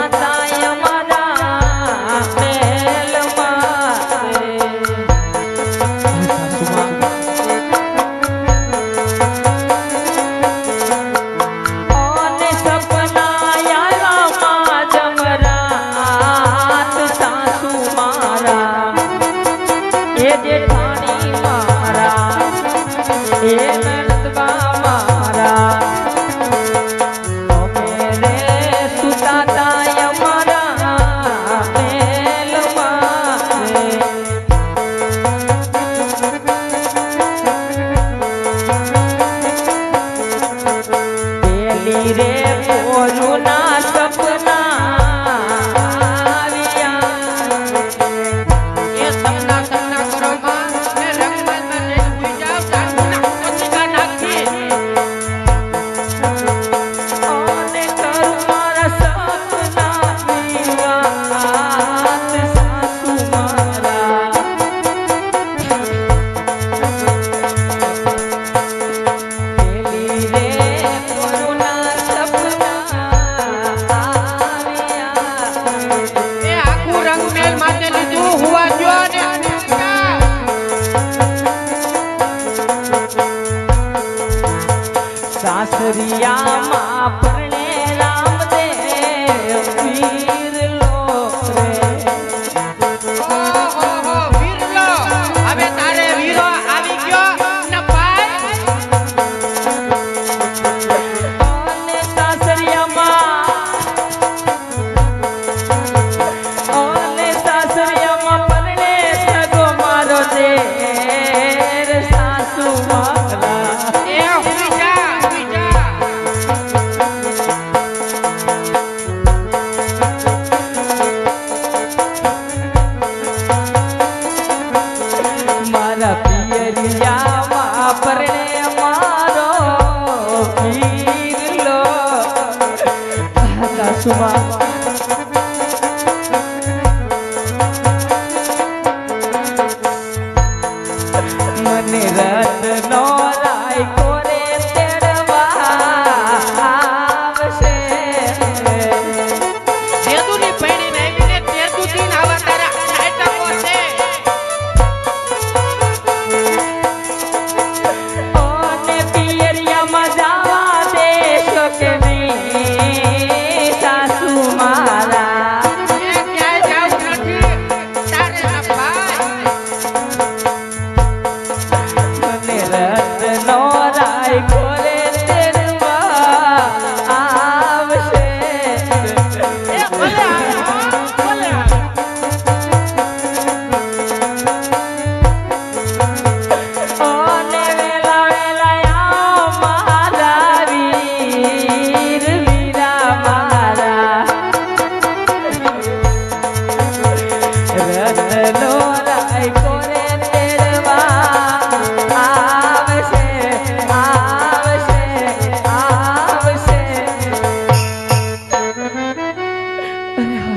ಮಾತಾ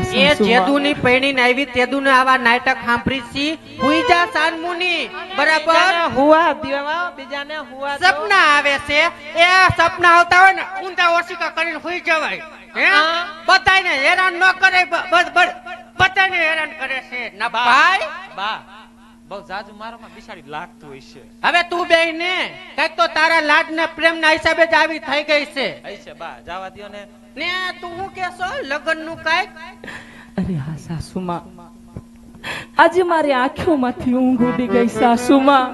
એ જેદુની પૈણી આવી તેદુને આવા નાટક સાંભળી છી હુઈજા સાનમુની બરાબર? હુવા દેવા બીજાને હુવા સપના આવે છે. એ સપના આવતા હોય ને ઊંધા ઓશિકા કરીને હુઈ જવાય. હે. બધાયને હેરાન ન કરે બસ બ- બ- બધાને હેરાન કરે છે. ના ભાઈ? બા બહુ જાજુ મારામાં બિચારી લાગતું હોય છે. હવે તું બે ને કંઈક તો તારા લાડ ને પ્રેમ ના હિસાબે જ આવી થઈ ગઈ છે. છે બા. જવા દો ને. ને તું શું કેશો લગ્નનું કંઈક? અરે હા સાસુમાં. આજે મારી આંખોમાંથી ઊંઘ ઉડી ગઈ સાસુમાં.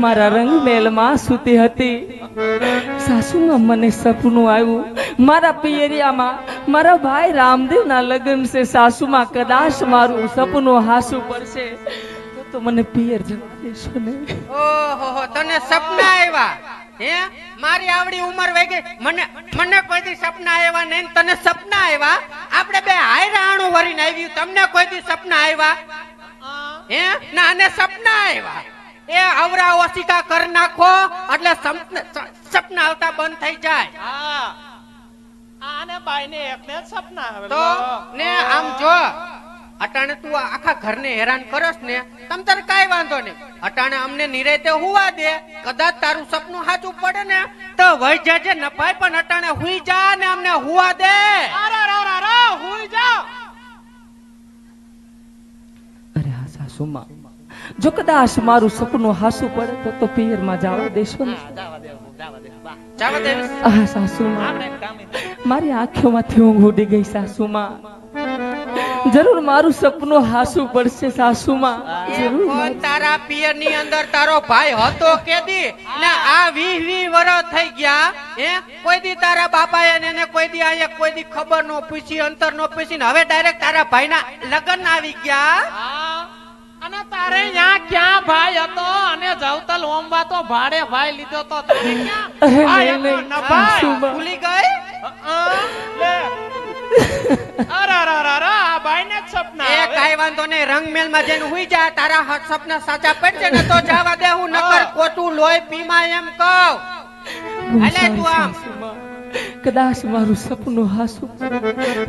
મારા રંગમેલમાં સૂતી હતી. સાસુમાં મને સપનું આવ્યું. મારા પિયરિયામાં મારા ભાઈ રામદેવના લગ્ન છે. સાસુમાં કદાચ મારું સપનું હાસુ પડશે. તો મને પિયર જવા દેશો ને. ઓહો તને સપના આવ્યા? હે? મારી આવડી ઉંમર વહી ગઈ. મને મને કોઈ દી સપના આવ્યા નહીં તને સપના આવ્યા આપણે બે હાયરાણું વરીને આવ્યું તમને કોઈ દી સપના આવ્યા હે? ના અને સપના આવ્યા એ અવરા ઓશિકા કર નાખો એટલે સપન- સપના આવતા બંધ થઈ જાય. આને બાઈને એકને સપના આવે તો ને આમ જો. અટાણે તું આખા ઘરને હેરાન કરસ ને તમ તારે કાઈ વાંધો નહીં. અટાણે અમને નિરેતે હુવા દે કદાચ તારું સપનું સાચું પડે ને તો વહી જાજે નપાય પણ અટાણે હુઈ જા ને અમને હુવા દે. હુઈ જા અરે હા સાસુમાં જો કદાચ મારું સપનું હાસુ પડે તો તો પિયરમાં જવા દેશો ને. જવા દેવ હા સાસુમાં મારી આંખોમાંથી ઊંઘ ઉડી ગઈ સાસુમાં જરૂર મારું સપનું હાસુ પડશે સાસુમાં. જરૂર તારા પિયરની અંદર તારો ભાઈ હતો કેદી ને આ વી વી વર્ષ થઈ ગયા હે? કોઈ દી તારા બાપાએ ને એને કોઈ દી આયા કોઈ દી ખબર નો પૂછી અંતર નો પૂછી ને હવે ડાયરેક્ટ તારા ભાઈ ના લગ્ન આવી ગયા. અને તારે ત્યાં ક્યાં ભાઈ હતો? અને જવતલ ઓમવા તો ભાડે ભાઈ લીધો તો તારે ક્યાં? ન. ભૂલી ગઈ. અરે, અરે, અરે, અરે, આ જ સપના એ કાઈ વાંધો નહીં રંગમેલમાં જઈને હુઈ જા તારા હ- સપના સાચા પડશે ને તો જવા દે હું નકર હા. ખોટું પીમાં એમ કહું. અલે તું આમ. કદાચ મારું સપનું હાસું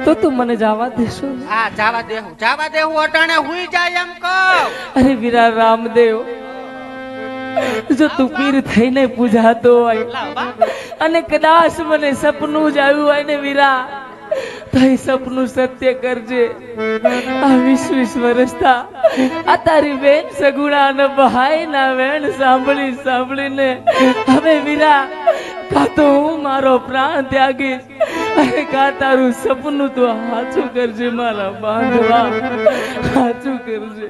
તો તું મને જવા દેશો. હા જવા દેવું જવા દેવું અટાણે હુઈ જાય એમ કહું. અરે વીરા રામદેવ જો તું પીર થઈને પૂજાતો હોય અને કદાચ મને સપનું જ આવ્યું હોય ને વીરા તો એ સપનું સત્ય કરજે. આ વીસ વીસ વર્ષતા આ તારી બેન સગુણા અને ભાઈ ના વેણ સાંભળી સાંભળીને હવે વીરા કા તો હું મારો પ્રાણ ત્યાગીશ અને કા તારું સપનું તો સાચું કરજે મારા બાંધવા. સાચું કરજે.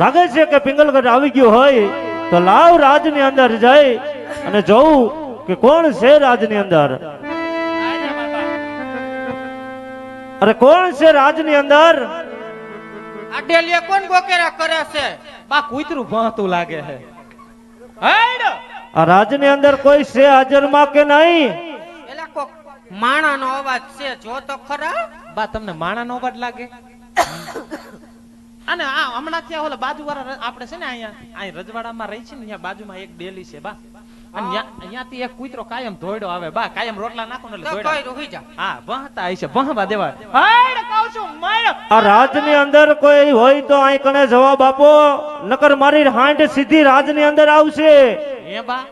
લાગે છે કે પિંગલગઢ આવી ગયો હોય. તો લાવ રાજની અંદર જઈ અને જોઉં કે કોણ છે રાજની અંદર. અરે કોણ છે રાજની અંદર? આ ડેલીએ કોણ ગોકેરા કરે છે? બા કૂતરું ભણતું લાગે છે. હેડ! આ રાજની અંદર કોઈ છે હાજરમાં કે નહીં? એલા કોક માણાનો અવાજ છે જો તો ખરા? બા તમને માણાનો અવાજ લાગે? અને આ હમણાં ત્યાં ઓલા બાજુવાળા આપણે છે ને અહીંયા અહીં રજવાડામાં રહી છે ને અહીંયા બાજુમાં એક ડેલી છે બા. અને અહીંયાથી એક કૂતરો કાયમ ધોયડો આવે બા. કાયમ રોટલા નાખો ને તો ધોયડો રૂહી જા. હા વહતા હશે વહવા દેવા. હેડ કહું છું માર આ રાજની અંદર કોઈ હોય તો અહીં કણે જવાબ આપો. નકર મારી હાંડ સીધી રાજની અંદર આવશે. એ બા.